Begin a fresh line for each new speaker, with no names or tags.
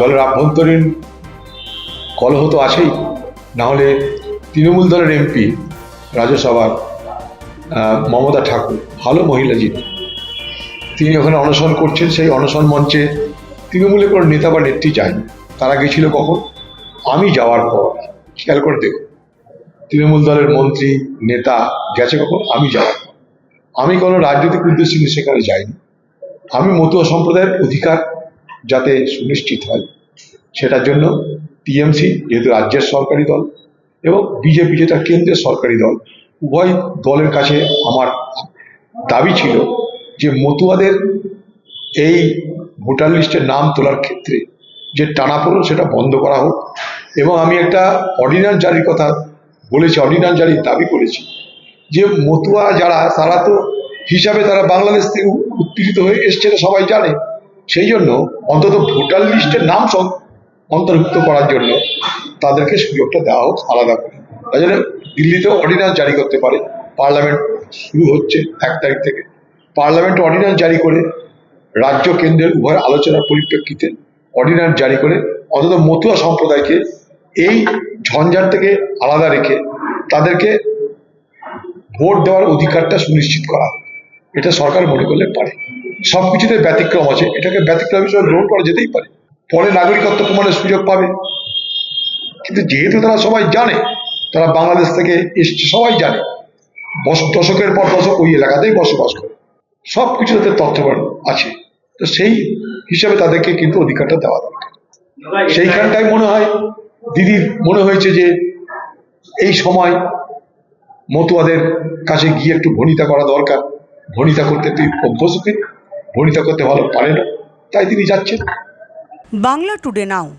দলের আভ্যন্তরীণ কলহ তো আছেই। নাহলে তৃণমূল দলের এমপি রাজ্যসভার মমতা ঠাকুর, ভালো মহিলা যিনি, তিনি ওখানে অনশন করছেন, সেই অনশন মঞ্চে তৃণমূলের কোনো নেতা বা নেত্রী যায়নি। তারা গেছিল কখন? আমি যাওয়ার পর। খেয়াল করে দেখুন, তৃণমূল দলের মন্ত্রী, নেতা গেছে কখন? আমি যাওয়ার আমি কোনো রাজনৈতিক উদ্দেশ্য নিয়ে সেখানে যাইনি আমি মতুয়া সম্প্রদায়ের অধিকার যাতে সুনিশ্চিত হয়। সেটার জন্য টিএমসি যেহেতু রাজ্যের সরকারি দল এবং বিজেপি যেটা কেন্দ্রের সরকারি দল, উভয় দলের কাছে আমার দাবি ছিল যে মতুয়াদের এই ভোটার লিস্টের নাম তোলার ক্ষেত্রে যে টানাপোড়েন সেটা বন্ধ করা হোক এবং আমি একটা অর্ডিন্যান্স জারির কথা বলেছি, অর্ডিন্যান্স জারির দাবি করেছি যে মতুয়া যারা, তারা তো হিসাবে তারা বাংলাদেশ থেকে উ- উত্তীর্ণ হয়ে এসছে সবাই জানে। সেই জন্য অন্তত ভোটার লিস্টের নাম অন্তর্ভুক্ত করার জন্য তাদেরকে সুযোগটা দেওয়া হোক আলাদা করে। তাই জন্য দিল্লিতেও অর্ডিন্যান্স জারি করতে পারে। পার্লামেন্ট শুরু হচ্ছে এক তারিখ থেকে। পার্লামেন্ট অর্ডিন্যান্স জারি করে রাজ্য কেন্দ্রের উভয় আলোচনার পরিপ্রেক্ষিতে অর্ডিন্যান্স জারি করে অন্তত মতুয়া সম্প্রদায়কে এই ঝঞ্ঝাট থেকে আলাদা রেখে তাদেরকে ভোট দেওয়ার অধিকারটা সুনিশ্চিত করা এটা সরকার মনে করলে পারে। সব কিছুতে ব্যতিক্রম আছে। এটাকে ব্যতিক্রম হিসেবে গ্রহণ করা যেতেই পারে। পরে নাগরিকত্ব প্রমাণের সুযোগ পাবে। কিন্তু যেহেতু তারা সবাই জানে, তারা বাংলাদেশ থেকে এসছে, সবাই জানে। দশকের পর দশক ওই এলাকাতেই বসবাস করে। সব কিছু তাদের তথ্য আছে। তো সেই হিসাবে তাদেরকে কিন্তু অধিকারটা দেওয়া দরকার। সেইখানটাই মনে হয়, দিদির মনে হয়েছে যে এই সময় মতুয়াদের কাছে গিয়ে একটু ভনিতা করা দরকার। ভনিতা করতে তুই অভ্যস্ত। ভনিতা করতে ভালো পারে না। তাই তিনি যাচ্ছেন।
Bangla today now.